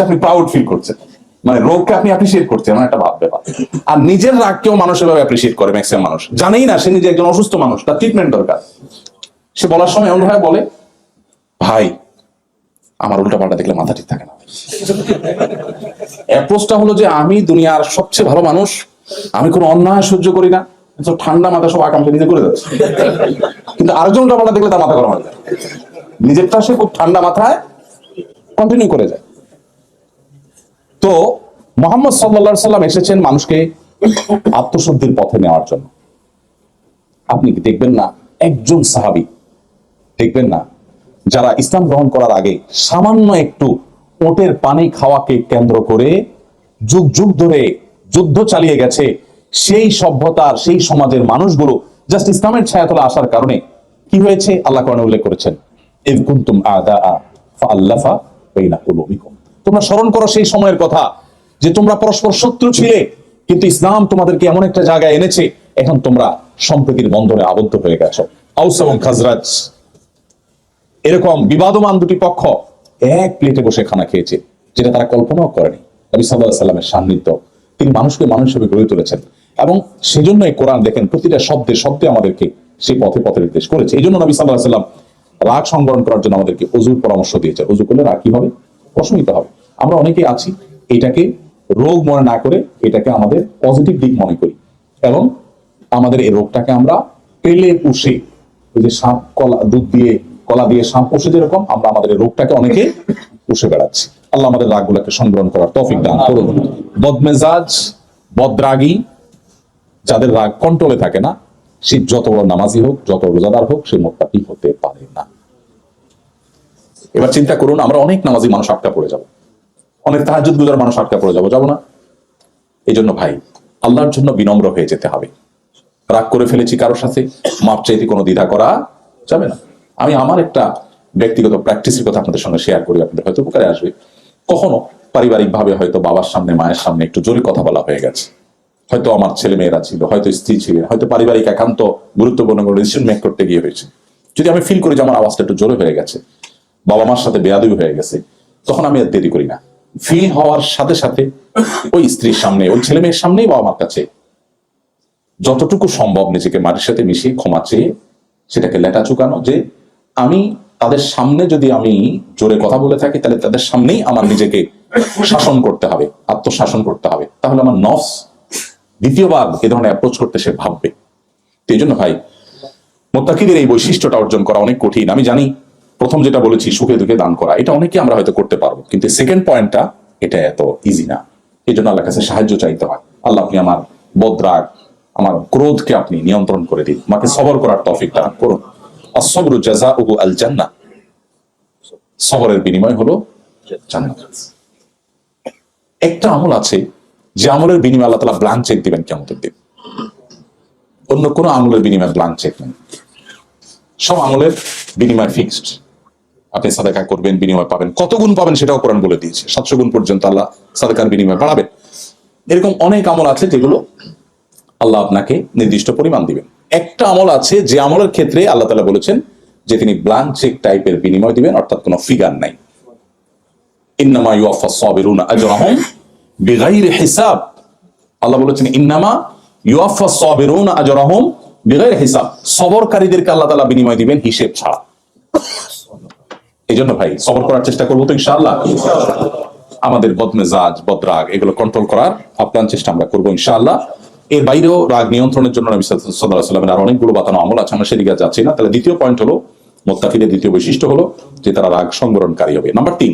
হচ্ছে আপনি proud feel করছেন। মানে রোগকে আপনি অ্যাপ্রিসিয়েট করছেন, এমন একটা ভাব ব্যাপার। আর নিজের রাগকেও মানুষ এভাবে অ্যাপ্রিসিয়েট করে ম্যাক্সিমাম মানুষ। জানেই না, সে নিজে একজন অসুস্থ মানুষ, তার ট্রিটমেন্ট দরকার। সে বলার সময় এমন ভাবে বলে, ভাই, আমার উল্টা পাল্টা দেখলে মাথা ঠিক থাকে না। অ্যাপ্রোচটা হলো যে আমি দুনিয়ার সবচেয়ে ভালো মানুষ, আমি কোনো অন্যায় সহ্য করি না ঠান্ডা মাথা, সব আকাম নিজে করে যাচ্ছে। কিন্তু আরেকজন উল্টা পাল্টা দেখলে তার মাথা গরম হয়ে যায়। নিজেরটা সে খুব ঠান্ডা মাথায় কন্টিনিউ করে যায়। তো মোহাম্মদ সাল্লা সাল্লাম এসেছেন মানুষকে আত্মশুদ্ধির পথে নেওয়ার জন্য। আপনি কি দেখবেন না একজন সাহাবি, দেখবেন না, যারা ইসলাম গ্রহণ করার আগে সামান্য একটু ওটের পানি খাওয়াকে কেন্দ্র করে যুগ যুগ ধরে যুদ্ধ চালিয়ে গেছে, সেই সভ্যতার, সেই সমাজের মানুষগুলো জাস্ট ইসলামের ছায়াতলা আসার কারণে কি হয়েছে? আল্লাহ কোরআনে উল্লেখ করেছেন, ইদ কুনতুম আদা ফাআল্লাফা বাইনা কুলুবিকুম। তোমরা স্মরণ করো সেই সময়ের কথা যে তোমরা পরস্পর শত্রু ছিলে, কিন্তু ইসলাম তোমাদেরকে এমন একটা জায়গায় এনেছে, এখন তোমরা সম্প্রীতির বন্ধনে আবদ্ধ হয়ে গেছো। আউস এবং খাজরাজ, এরকম বিবাদমান দুটি পক্ষ এক প্লেটে বসে খানা খেয়েছে, যেটা তারা কল্পনাও করেনি। নবী সাল্লাহ সাল্লামের সান্নিধ্য, তিনি মানুষকে মানুষ হিসেবে গড়ে তুলেছেন এবং সেজন্য এই কোরআন দেখেন প্রতিটা শব্দে শব্দে আমাদেরকে সেই পথে পথে নির্দেশ করেছে। এই জন্য নবী সাল্লাহ সাল্লাম রাগ সংবরণ করার জন্য আমাদেরকে অজুর পরামর্শ দিয়েছে। অজু করলে রাগ কি হবে? প্রশমিত হবে। আমরা অনেকেই আছি, এটাকে রোগ মনে না করে এটাকে আমাদের পজিটিভ দিক মনে করি। এবং আমাদের এই রোগটাকে আমরা পেলে পুষে ওই যে সাপ কলা, দুধ দিয়ে, কলা দিয়ে সাপ পুষে যেরকম, আমরা আমাদের রোগটাকে অনেকে পুষে বেড়াচ্ছি। আল্লাহ আমাদের রাগগুলোকে সংগ্রহণ করার তফিক দান করুন। বদমেজাজ, বদরাগী, যাদের রাগ কন্ট্রোলে থাকে না, সে যত বড় নামাজি হোক, যত রোজাদার হোক, সে মোত্তাকি হতে পারে না। এবার চিন্তা করুন, আমরা অনেক নামাজি মানুষ আটকা পড়ে যাব। অনেক তাহাজুদ গুজার মানুষ আটকা পড়ে যাব যাব না। এই জন্য ভাই, আল্লাহর জন্য বিনম্র হয়ে যেতে হবে। রাগ করে ফেলেছি কারোর সাথে, মাপ চাইতে কোনো দ্বিধা করা যাবে না। আমি আমার একটা ব্যক্তিগত প্র্যাকটিসের কথা আপনাদের সঙ্গে শেয়ার করি, আপনাদের হয়তো উপকারে আসবে। কখনো পারিবারিক ভাবে হয়তো বাবার সামনে, মায়ের সামনে একটু জোরে কথা বলা হয়ে গেছে। হয়তো আমার ছেলে মেয়েরা ছিল, হয়তো স্ত্রী ছিলেন হয়তো পারিবারিক একান্ত গুরুত্বপূর্ণ ডিসিশন মেক করতে গিয়ে হয়েছে। যদি আমি ফিল করি যে আমার আওয়াজটা একটু জোরে হয়ে গেছে বাবা মার সাথে বেয়াদবি হয়ে গেছে, তখন আমি আর দেরি করি না। ফিল হওয়ার সাথে সাথে ওই স্ত্রীর সামনে, ওই ছেলে মেয়ের সামনেই বাবা মার কাছে যতটুকু সম্ভব নিজেকে মাটির সাথে মিশিয়ে ক্ষমা চেয়ে সেটাকে লেটা চুকানো যে আমি তাদের সামনে যদি আমি জোরে কথা বলে থাকি, তাহলে তাদের সামনেই আমার নিজেকে শাসন করতে হবে, আত্মশাসন করতে হবে। তাহলে আমার নফস দ্বিতীয়বার এ ধরনের অ্যাপ্রোচ করতে সে ভাববে। তো এই জন্য ভাই, মোত্তাকিদের এই বৈশিষ্ট্যটা অর্জন করা অনেক কঠিন। আমি জানি প্রথম যেটা বলেছি, সুখে দুঃখে দান করা, এটা অনেকে আমরা হয়তো করতে পারব। কিন্তু সেকেন্ড পয়েন্টটা এটা এত ইজি না। এই জন্য আল্লাহ কাছে সাহায্য চাইতে হয়। আল্লাহ, আপনি আমার বদরাগ আমার ক্রোধকে আপনি নিয়ন্ত্রণ করে দিন। আমাকে সবর করার তফিক দান করুন। অসবরু জাজা উহু আল জান্না সবরের বিনিময় হলো একটা আমল আছে যে আমলের বিনিময়ে আল্লাহ তালা ব্লাঙ্ক চেক দিবেন কেমন দিন। অন্য কোনো আমলের বিনিময়ে ব্লাঙ্ক চেক নেই। সব আমলের বিনিময় ফিক্সড আপনি সাদাকা করবেন, বিনিময় পাবেন। কত গুণ পাবেন সেটাও কোরআন বলে দিয়েছে। সাতশো গুণ পর্যন্ত আল্লাহ সাদাকার বিনিময় বাড়াবেন। এরকম অনেক আমল আছে যেগুলো আল্লাহ আপনাকে নির্দিষ্ট পরিমাণ দিবেন। একটা আমল আছে যে আমলের ক্ষেত্রে আল্লাহ তালা বলেছেন যে তিনি ব্লাঙ্ক চেক টাইপের বিনিময় দিবেন, অর্থাৎ কোনো ফিগার নাই। ইন্নামা ইউফা সাবিরুনা আজরাহুম বিগাইরি হিসাব। আল্লাহ বলেছেন, ইন্নামা ইউফা সাবিরুনা আজরাহুম বিগাইরি হিসাব। সবরকারীদেরকে আল্লাহ তাআলা বিনিময় দিবেন হিসেব ছাড়া। এই জন্য ভাই সবর করার চেষ্টা করব তো ইনশাআল্লাহ। আমাদের বদমেজাজ বদরাগ এগুলো কন্ট্রোল করার আপ্রাণ চেষ্টা আমরা করব ইনশাআল্লাহ। এর বাইরেও রাগ নিয়ন্ত্রণের জন্য নবী সাল্লাল্লাহু সাল্লামের আর অনেকগুলো বাতানো আমল আছে আমরা সেদিকে যাচ্ছি না। তাহলে দ্বিতীয় পয়েন্ট হলো মোত্তাকিদের দ্বিতীয় বৈশিষ্ট্য হলো যে তারা রাগ সংবরণকারী হবে। নাম্বার তিন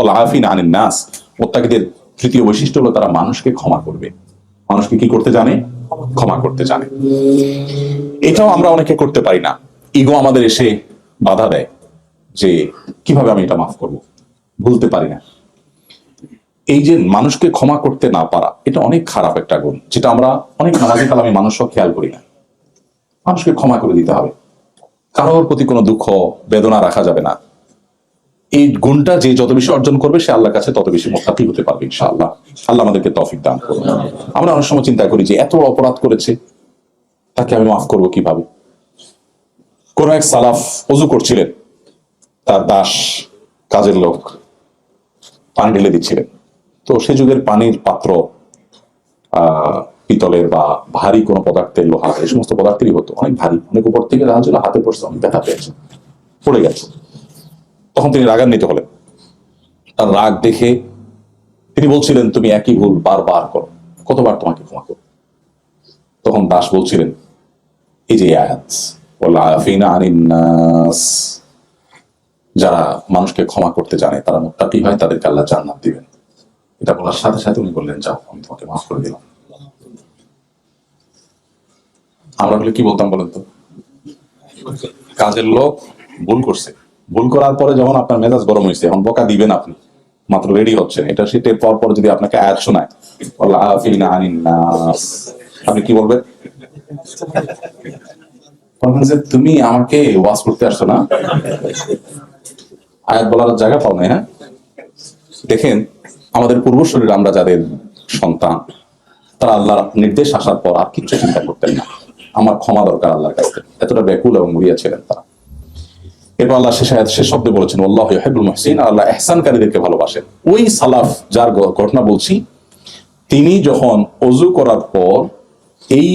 ওলা আফিন আনিন নাস মোত্তাকিদের তৃতীয় বৈশিষ্ট্য হলো তারা মানুষকে ক্ষমা করবে। মানুষকে কি করতে জানে? ক্ষমা করতে জানে। এটাও আমরা অনেকে করতে পারি না। ইগো আমাদের এসে বাধা দেয়। যে কীভাবে আমি এটা মাফ করব? ভুলতে পারি না। এই যে মানুষকে ক্ষমা করতে না পারা, এটা অনেক খারাপ একটা গুণ, যেটা আমরা অনেক নামাজি কালামে মানুষও খেয়াল করি না। মানুষকে ক্ষমা করে দিতে হবে। কারোর প্রতি কোনো দুঃখ, বেদনা রাখা যাবে না। এই গুণটা যে যত বেশি অর্জন করবে, সে আল্লাহর কাছে তত বেশি মোকাফি হতে পারবে, ইনশাআল্লাহ। আল্লাহ আমাদেরকে তফিক দান করুন। আমরা অনেক সময় চিন্তা করি যে, এত অপরাধ করেছে, তাকে আমি মাফ করব কীভাবে? কোন এক সালাফ অজু করছিলেন। তার দাস, কাজের লোক, পানি ঢেলে দিচ্ছিলেন। তো সে যুগের পানির পাত্র পিতলের বা ভারী কোনো পদার্থের লোহা, এই সমস্ত পদার্থেরই হতো। অনেক ভারী, অনেক উপর থেকে দেখা ছিল হাতে পড়ছে, অনেক ব্যথা পেয়েছে, পড়ে গেছে। তখন তিনি রাগান্বিত হলেন। তার রাগ দেখে তিনি বলছিলেন, তুমি একই ভুল বারবার করো, কতবার তোমাকে ক্ষমা করো তখন দাস বলছিলেন, এই যে আয়াত ওয়াল্লাফিনা আনিন নাস যারা মানুষকে ক্ষমা করতে জানে, তারা মুত্তাকি হয়, তাদেরকে আল্লাহ জান্নাত দিবেন। এটা বলার সাথে সাথে উনি বললেন, যাও, আমি তোমাকে মাফ করে দিলাম। আমরা হলে কি বলতাম বলেন তো? কাজের লোক ভুল করছে। ভুল করার পরে যখন আপনার মেজাজ গরম হয়েছে, এখন বকা দিবেন আপনি। মাত্র রেডি হচ্ছেন। এটা শীতের পর পর যদি আপনাকে আয়াত শোনায় আপনি কি বলবেন যে, তুমি আমাকে ওয়াজ করতে আসছো না? আয়াত বলার জায়গা পাও না হ্যাঁ? দেখেন, আমাদের পূর্বশরীর আমরা যাদের সন্তান, তারা আল্লাহর নির্দেশ আসার পর আর কিচ্ছু চিন্তা করতেন না। আমার ক্ষমা দরকার আল্লাহর কাছে। এতটা ব্যাকুল এবং মরিয়া ছিলেন তারা। এরপর আল্লাহ শেষ আয়াত শেষ শব্দে বলেছেন আল্লাহ হেবুল মহসিন আল্লাহ এহসানকারীদেরকে ভালোবাসেন। ওই সালাফ যার ঘটনা বলছি, তিনি যখন অজু করার পর এই,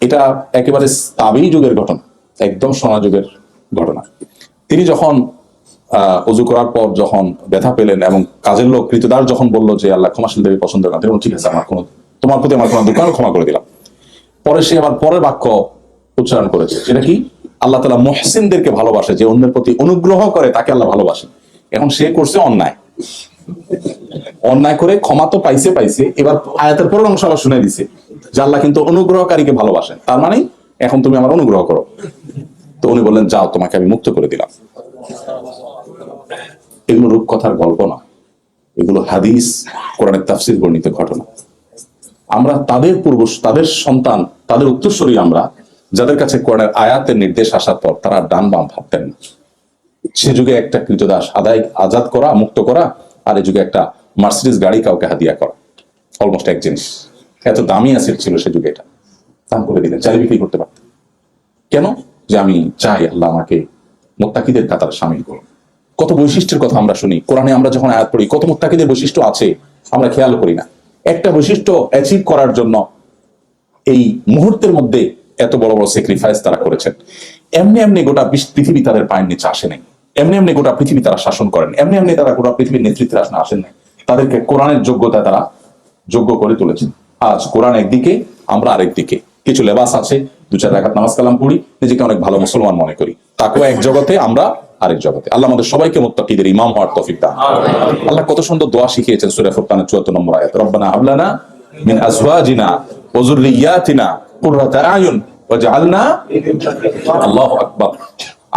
এটা একেবারে তাবেই যুগের ঘটনা, একদম সোনা যুগের ঘটনা। তিনি যখন অজু করার পর যখন ব্যথা পেলেন এবং কাজের লোক কৃতদার যখন বলল যে আল্লাহ ক্ষমাশীল দেবী পছন্দ তিনি বললেন, ঠিক আছে আমার কোনো তোমার প্রতি আমার কোনো দোকান ক্ষমা করে দিলাম। পরে সে আবার পরের বাক্য উচ্চারণ করেছে সেটা কি? আল্লাহ তালা মহসিনদেরকে ভালোবাসে যে অন্যের প্রতি অনুগ্রহ করে তাকে আল্লাহ ভালোবাসে। এখন সে করছে অন্যায়। অন্যায় করে ক্ষমা তো পাইছে পাইছে। এবার আয়াতের পরের অংশ আবার শুনে দিছে যে আল্লাহ কিন্তু অনুগ্রহকারীকে ভালোবাসেন। তার মানে এখন তুমি আমার অনুগ্রহ করো। তো উনি বললেন যাও তোমাকে আমি মুক্ত করে দিলাম। এগুলো রূপকথার গল্প না। এগুলো হাদিস, কোরআনের তাফসির বর্ণিত ঘটনা। আমরা তাদের পূর্ব তাদের সন্তান, তাদের উত্তরস্বরী আমরা, যাদের কাছে কোরআনের আয়াতের নির্দেশ আসার পর তারা ডান বাম ভাবতেন না। সে যুগে একটা কৃতদাস আদায়, আজাদ করা, মুক্ত করা, আর এ যুগে একটা মার্সিডিস গাড়ি কাউকে হাদিয়া করা। অলমোস্ট এক জিনিস। এত দামি অ্যাসেট ছিল সে যুগে এটা। দাম করে দিলেন, চাই বিক্রি করতে পারতেন। কেন? যে আমি চাই আল্লাহ আমাকে মোত্তাকিদের কাতার সামিল করুন। কত বৈশিষ্ট্যের কথা আমরা শুনি। কোরআনে আমরা যখন আয়াত পড়ি, কত মোত্তাকিদের বৈশিষ্ট্য আছে, আমরা খেয়াল করি না। একটা বৈশিষ্ট্য অ্যাচিভ করার জন্য এই মুহূর্তের মধ্যে এত বড় বড় স্যাক্রিফাইস তারা করেছেন। এমনি এমনি গোটা পৃথিবী তাদের পায়ের নিচে আসে নাই। এমনি এমনি গোটা পৃথিবী তারা শাসন করেন। এমনি এমনি তারা গোটা পৃথিবীর নেতৃত্বে আসেন আসেন নাই। তাদেরকে কোরআনের যোগ্যতা তারা যোগ্য করে তুলেছেন। আজ কোরআন একদিকে, আমরা আরেক দিকে। কিছু লেবাস আছে দু চার রাখাত নামাজ কালাম পড়ি, নিজেকে অনেক ভালো মুসলমান মনে করি। তাকেও এক জগতে আমরা আরেক জগতে। আল্লাহ আমাদের সবাইকে মুত্তাকিদের ইমাম হওয়ার তৌফিক দান আল্লাহ কত সুন্দর দোয়া শিখিয়েছেন সূরা ফুরকানের 74 নম্বর আয়াত। রব্বানা হাবলানা মিন আজওয়াজিনা ওয়া যুররিয়াতিনা কুররাতা আয়ুন ওয়াজআলনা আল্লাহু আকবার।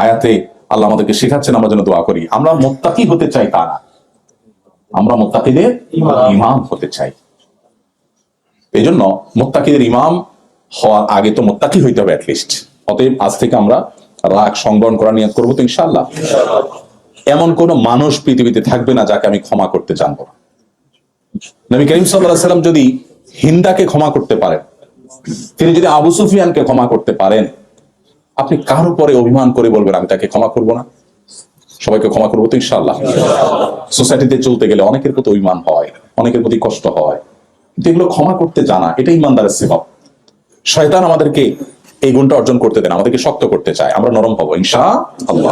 আয়াতে আল্লাহ আমাদেরকে শেখাচ্ছেন আমরা যেন দোয়া করি। আমরা মোত্তাকি হতে চাই তা না। আমরা মুত্তাকিদের ইমাম হতে চাই। এই জন্য মোত্তাকিদের ইমাম হওয়ার আগে তো মোত্তাকি হইতে হবে অ্যাটলিস্ট অতএব আজ থেকে আমরা রাগ সংবরণ করা নিয়ত করব তো ইনশাল্লাহ এমন কোন মানুষ পৃথিবীতে থাকবে না যাকে আমি ক্ষমা করতে জানব না। নবী করিম সাল্লাহ সাল্লাম যদি হিন্দাকে ক্ষমা করতে পারেন, তিনি যদি আবু সুফিয়ানকে ক্ষমা করতে পারেন, আপনি কার উপরে অভিমান করে বলবেন, আমি তাকে ক্ষমা করব না। সবাইকে ক্ষমা করব তো ইনশাল্লাহ সোসাইটিতে চলতে গেলে অনেকের প্রতি অভিমান হয়, অনেকের প্রতি কষ্ট হয়। কিন্তু এগুলো ক্ষমা করতে জানা এটাই ইমানদারের সেবা শয়তান আমাদেরকে এই গুণটা অর্জন করতে দেন আমাদেরকে শক্ত করতে চায়। আমরা নরম হব ইনশা আল্লাহ।